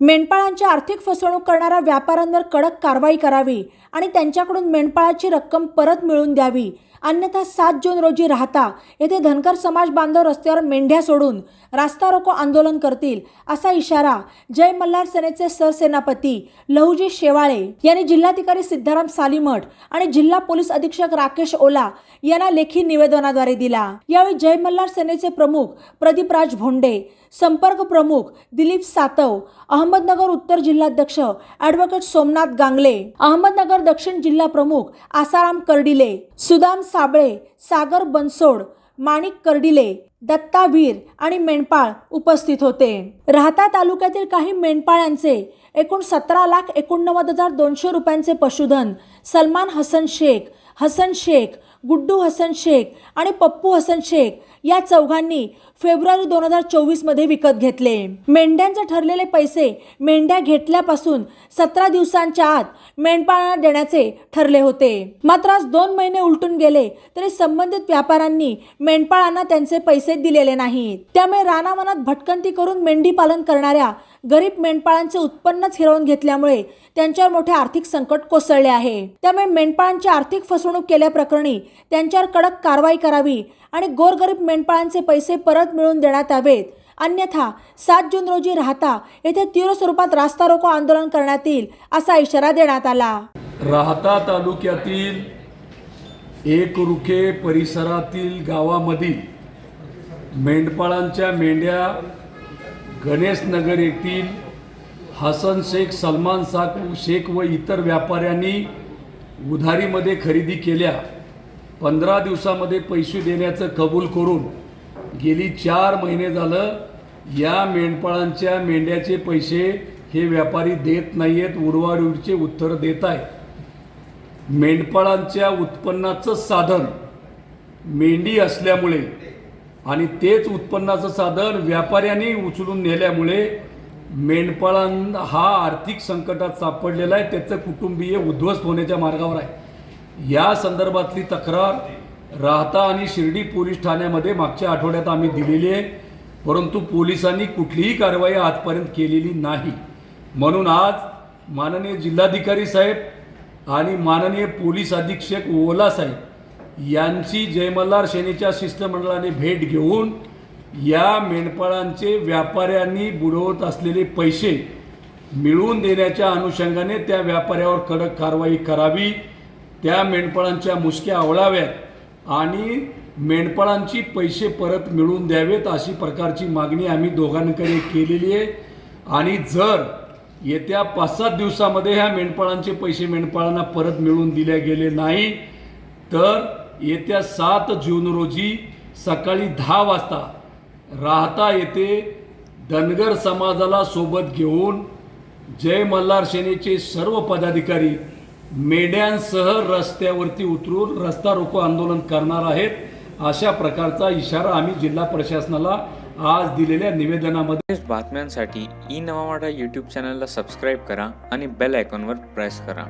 मेंढपाळांची आर्थिक फसवणूक करणाऱ्या व्यापाऱ्यांवर कडक कारवाई करावी आणि त्यांच्याकडून मेंढपाळाची रक्कम परत मिळवून द्यावी. अन्यथा सात जून रोजी राहता. येथे धनगर समाज बांधव रस्त्यावर मेंढ्या सोडून रास्ता रोको आंदोलन करतील असा इशारा जय मल्हार सेनेचे सरसेनापती लहुजी शेवाळे यांनी जिल्हाधिकारी सिद्धाराम सालीमठ आणि जिल्हा पोलीस अधीक्षक राकेश ओला यांना लेखी निवेदनाद्वारे दिला. यावेळी जय मल्हार सेनेचे प्रमुख प्रदीपराज भोंडे संपर्क प्रमुख दिलीप सातव अहमदनगर उत्तर जिल्हाध्यक्ष ॲडव्होकेट सोमनाथ गांगले अहमदनगर दक्षिण जिल्हा प्रमुख आसाराम कर्डिले सुदाम साबळे सागर बनसोड माणिक कर्डिले दत्ता वीर आणि मेंढपाळ उपस्थित होते. राहता तालुक्यातील काही मेंढपाळांचे एकूण सतरा लाख एकोणनव्वद हजार दोनशे रुपयांचे पशुधन सलमान हसन शेख हसन शेख गुड्डू हसन शेख आणि पप्पू हसन शेख या चौघांनी फेब्रुवारी दोन हजार चोवीसमध्ये विकत घेतले. मेंढ्यांचे ठरलेले पैसे मेंढ्या घेतल्यापासून सतरा दिवसांच्या आत मेंढपाळांना देण्याचे ठरले होते. मात्र आज दोन महिने उलटून गेले तरी संबंधित व्यापाऱ्यांनी मेंढपाळांना त्यांचे पैसे दिलेले नाहीत त्यामुळे रानावनात भटकंती करून मेंढी पालन करणाऱ्या गरीब मेंढपाळांचे उत्पन्नच हिरावून घेतल्यामुळे त्यांच्यावर मोठे आर्थिक संकट कोसळले आहे. त्यामुळे मेंढपाळांची आर्थिक फसवणूक केल्याप्रकरणी त्यांच्यावर कडक कारवाई करावी आणि गोरगरीब मेंढपाळांचे पैसे परत मिळवून देण्यात यावेत. अन्यथा सात जून रोजी राहता येथे तीव्र स्वरूपात रास्ता रोको आंदोलन करण्यात येईल असा इशारा देण्यात आला. राहता तालुक्यातील एक रुखे परिसरातील गावामधील मेंढपाळांच्या मेंढ्या गणेश नगर येथील हसन शेख सलमान साक शेख व इतर व्यापाऱ्यांनी उधारीमध्ये खरेदी केल्या. पंधरा दिवसामध्ये पैसे देण्याचं कबूल करून गेली चार महिने झालं या मेंढपाळांच्या मेंढ्याचे पैसे हे व्यापारी देत नाही आहेत उर्वाडीचे उत्तर देत आहेत. मेंढपाळांच्या उत्पन्नाचं साधन मेंढी असल्यामुळे आणि तेच उत्पन्नाचं साधन व्यापाऱ्यांनी उचलून नेल्यामुळे मेंढपाळां हा आर्थिक संकटात सापडलेला आहे. त्याचं कुटुंबीय उद्ध्वस्त होण्याच्या मार्गावर आहे. या संदर्भातली तक्रार राहता आणि शिर्डी पोलीस ठाण्यामध्ये मागच्या आठवड्यात आम्ही दिलेली आहे. परंतु पोलिसांनी कुठलीही कारवाई आजपर्यंत केलेली नाही. म्हणून आज माननीय जिल्हाधिकारी साहेब आणि माननीय पोलीस अधीक्षक ओला साहेब यांची जयमल्हार सेनेच्या शिष्टमंडळाने भेट घेऊन या मेंढपाळांचे व्यापाऱ्यांनी बुडवत असलेले पैसे मिळवून देण्याच्या अनुषंगाने त्या व्यापाऱ्यावर कडक कारवाई करावी त्या मेंढपाळांच्या मुसक्या आवळाव्यात आणि मेंढपाळांची पैसे परत मिळवून द्यावेत अशी प्रकारची मागणी आम्ही दोघांकडे केलेली आहे. आणि जर येत्या पाच सात दिवसामध्ये ह्या मेंढपाळांचे पैसे मेंढपाळांना परत मिळवून दिले गेले नाही तर येत्या सात जून रोजी सकाळी दहा वाजता राहता येथे धनगर समाजाला सोबत घेऊन जय मल्हार सेनेचे सर्व पदाधिकारी मेंढ्यांसह रस्त्यावरती उतरून रस्ता रोको आंदोलन करणार आहेत. अशा प्रकारचा इशारा आम्ही जिल्हा प्रशासनाला आज दिलेल्या निवेदनामध्ये बातम्यांसाठी ई नवा यूट्यूब चॅनलला सबस्क्राईब करा आणि बेल आयकॉनवर प्रेस करा.